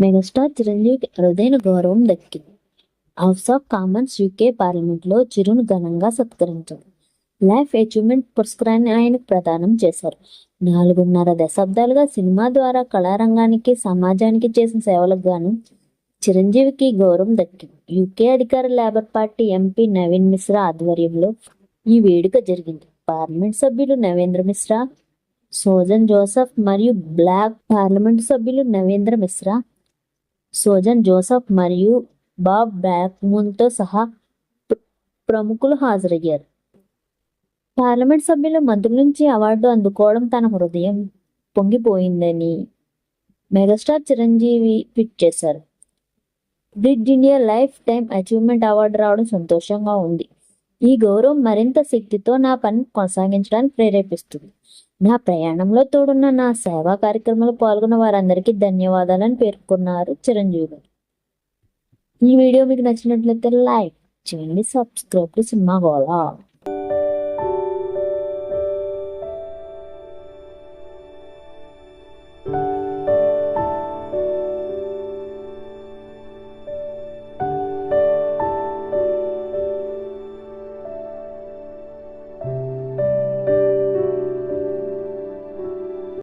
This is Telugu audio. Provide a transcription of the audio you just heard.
మెగాస్టార్ చిరంజీవికి అరుదైన గౌరవం దక్కింది. హౌస్ ఆఫ్ కామన్స్ యూకే పార్లమెంట్లో చిరును ఘనంగా సత్కరించారు లైఫ్ అచీవ్మెంట్ పురస్కారాన్ని ఆయనకు ప్రదానం చేశారు. నాలుగున్నర దశాబ్దాలుగా సినిమా ద్వారా కళారంగానికి సమాజానికి చేసిన సేవలకు గాను చిరంజీవికి గౌరవం దక్కింది. యూకే అధికార Labour party MP Naveen Mishra ఆధ్వర్యంలో ఈ వేడుక జరిగింది. పార్లమెంట్ సభ్యులు నవేంద్ర మిశ్రా సోజన్ జోసఫ్ మరియు బ్లాక్ పార్లమెంట్ సభ్యులు నవేంద్ర మిశ్రా సోజన్ జోసఫ్ మరియు బాబ్ బ్యాక్మూన్తో సహా ప్రముఖులు హాజరయ్యారు. పార్లమెంట్ సభ్యుల మంత్రుల నుంచి అవార్డు అందుకోవడం తన హృదయం పొంగిపోయిందని మెగాస్టార్ చిరంజీవి ట్వీట్ చేశారు. Breed India life time achievement award రావడం సంతోషంగా ఉంది. ఈ గౌరవం మరింత శక్తితో నా పని కొనసాగించడానికి ప్రేరేపిస్తుంది. నా ప్రయాణంలో తోడున్న నా సేవా కార్యక్రమంలో పాల్గొన్న వారందరికీ ధన్యవాదాలని పేర్కొన్నారు చిరంజీవి గారు. ఈ వీడియో మీకు నచ్చినట్లయితే లైక్ చేయండి సబ్స్క్రైబ్ సినిమా గోలా